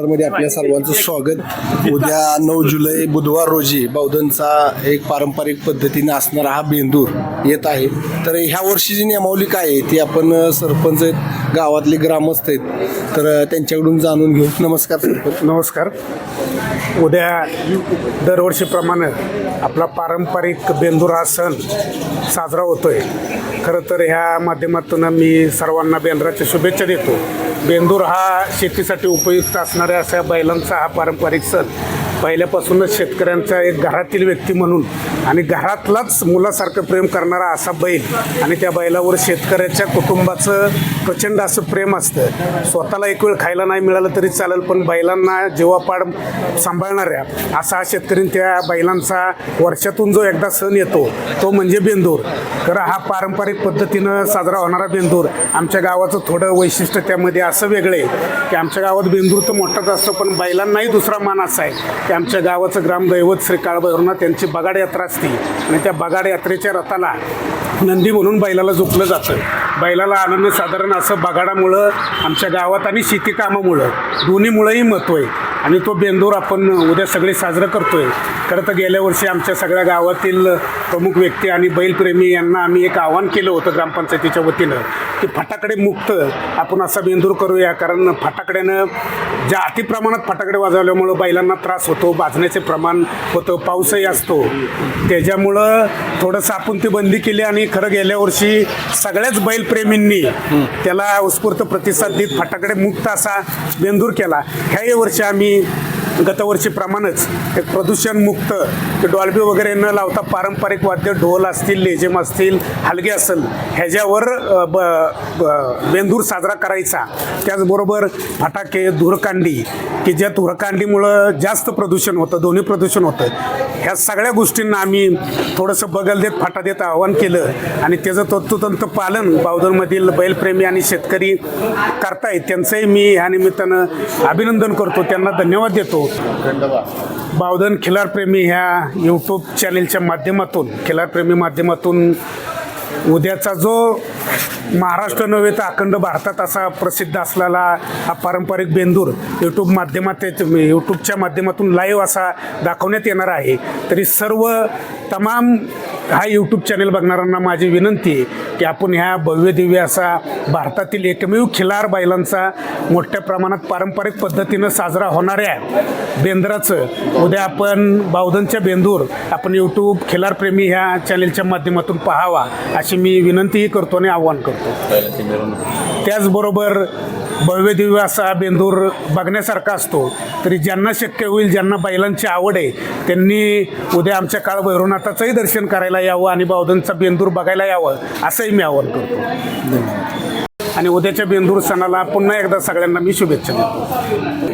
मध्ये आपल्या सर्वांचं स्वागत. उद्या नऊ जुलै बुधवार रोजी बौद्धांचा एक पारंपरिक पद्धतीने असणारा हा बेंदूर येत आहे. तर ह्या वर्षीची नियमावली काय आहे ती आपण सरपंच आहेत गावातले ग्रामस्थ आहेत तर त्यांच्याकडून जाणून घेऊ. नमस्कार सरपंच. नमस्कार. उद्या दरवर्षीप्रमाणे आपला पारंपरिक बेंदूर हा सण साजरा होतोय. खरं तर ह्या माध्यमातून मी सर्वांना बेंद्राच्या शुभेच्छा देतो. बेंदूर हा शेतीसाठी उपयुक्त असणाऱ्या अशा बैलांचा हा पारंपरिक सण पहिल्यापासूनच शेतकऱ्यांचा एक घरातील व्यक्ती म्हणून आणि घरातलाच मुलासारखं प्रेम करणारा असा बैल आणि त्या बैलावर शेतकऱ्याच्या कुटुंबाचं प्रचंड असं प्रेम असतं. स्वतःला एक वेळ खायला नाही मिळालं तरी चालेल पण बैलांना जीवापाड सांभाळणाऱ्या असा हा शेतकरी त्या बैलांचा वर्षातून जो एकदा सण येतो तो म्हणजे बेंदूर. तर हा पारंपरिक पद्धतीनं साजरा होणारा बेंदूर. आमच्या गावाचं थोडं वैशिष्ट्य त्यामध्ये असं वेगळं आहे की आमच्या गावात बेंदूर तर मोठाच असतो पण बैलांनाही दुसरा मान असा आहे. की आमच्या गावाचं ग्रामदैवत श्री काळभैरवनाथ त्यांची बगाड यात्रा असते. आणि त्या बगाड यात्रेच्या रथाला नंदी म्हणून बैलाला झोपलं जातं. बैलाला आनंद साधारण असं बगाडामुळं आमच्या गावात आणि शेतीकामामुळं दोन्हीमुळंही महत्त्व आहे. आणि तो बेंदूर आपण उद्या सगळे साजरं करतो आहे खरं तर गेल्या वर्षी आमच्या सगळ्या गावातील प्रमुख व्यक्ती आणि बैलप्रेमी यांना आम्ही एक आव्हान केलं होतं ग्रामपंचायतीच्या वतीनं की फटाकडे मुक्त आपण असा बेंदूर करूया. कारण फटाकड्यानं ज्या अतिप्रमाणात फटाकडे वाजवल्यामुळं बैलांना त्रास होतो भाजण्याचे प्रमाण होतं पाऊसही असतो. त्याच्यामुळं थोडंसं आपण ती बंदी केली आणि खरं गेल्या वर्षी सगळ्याच बैलप्रेमींनी त्याला उत्स्फूर्त प्रतिसाद देत फटाकडे मुक्त असा बेंदूर केला. ह्याही वर्षी आम्ही गतवर्षीप्रमाणेच एक प्रदूषणमुक्त ते डॉल्बी वगैरे न लावता पारंपरिक वाद्य ढोल असतील लेझेम असतील हलगे असेल ह्याच्यावर ब ब- बेंदूर साजरा करायचा. त्याचबरोबर फटाके धुरकांडी की ज्या धुरकांडीमुळं जास्त प्रदूषण होतं ध्वनी प्रदूषण होतं ह्या सगळ्या गोष्टींना आम्ही थोडंसं बगल देत फाटा देत आवाहन केलं. आणि त्याचं तंतोतंत पालन बावधनमधील बैलप्रेमी आणि शेतकरी करतायत त्यांचंही मी ह्या निमित्तानं अभिनंदन करतो. त्यांना धन्यवाद देतो. बावधन खिलारप्रेमी ह्या यूट्यूब चॅनेलच्या माध्यमातून खिलारप्रेमी माध्यमातून उद्याचा जो महाराष्ट्र नव्हे तर अखंड भारतात असा प्रसिद्ध असलेला हा पारंपरिक बेंदूर यूट्यूब माध्यमात यूट्यूबच्या माध्यमातून लाईव्ह असा दाखवण्यात येणार आहे. तरी सर्व तमाम हा यूट्यूब चॅनेल बघणाऱ्यांना माझी विनंती आहे की आपण ह्या भव्य दिव्य असा भारतातील एकमेव खिलार बैलांचा मोठ्या प्रमाणात पारंपरिक पद्धतीनं साजरा होणाऱ्या बेंद्राचं उद्या आपण बावधनच्या बेंदूर आपण यूट्यूब खिलारप्रेमी ह्या चॅनेलच्या माध्यमातून पाहावा अशी मी विनंतीही करतो आणि आव्हान करतो. त्याचबरोबर भव्य दिव्य असा बेंदूर बघण्यासारखा असतो. तरी ज्यांना शक्य होईल ज्यांना बैलांची आवड आहे त्यांनी उद्या आमच्या काळ भैरवनाथाचंही दर्शन करायला यावं आणि बावधनचा बेंदूर बघायला यावं असंही मी आवाहन करतो. आणि उद्याच्या बेंदूर सणाला पुन्हा एकदा सगळ्यांना मी शुभेच्छा देतो.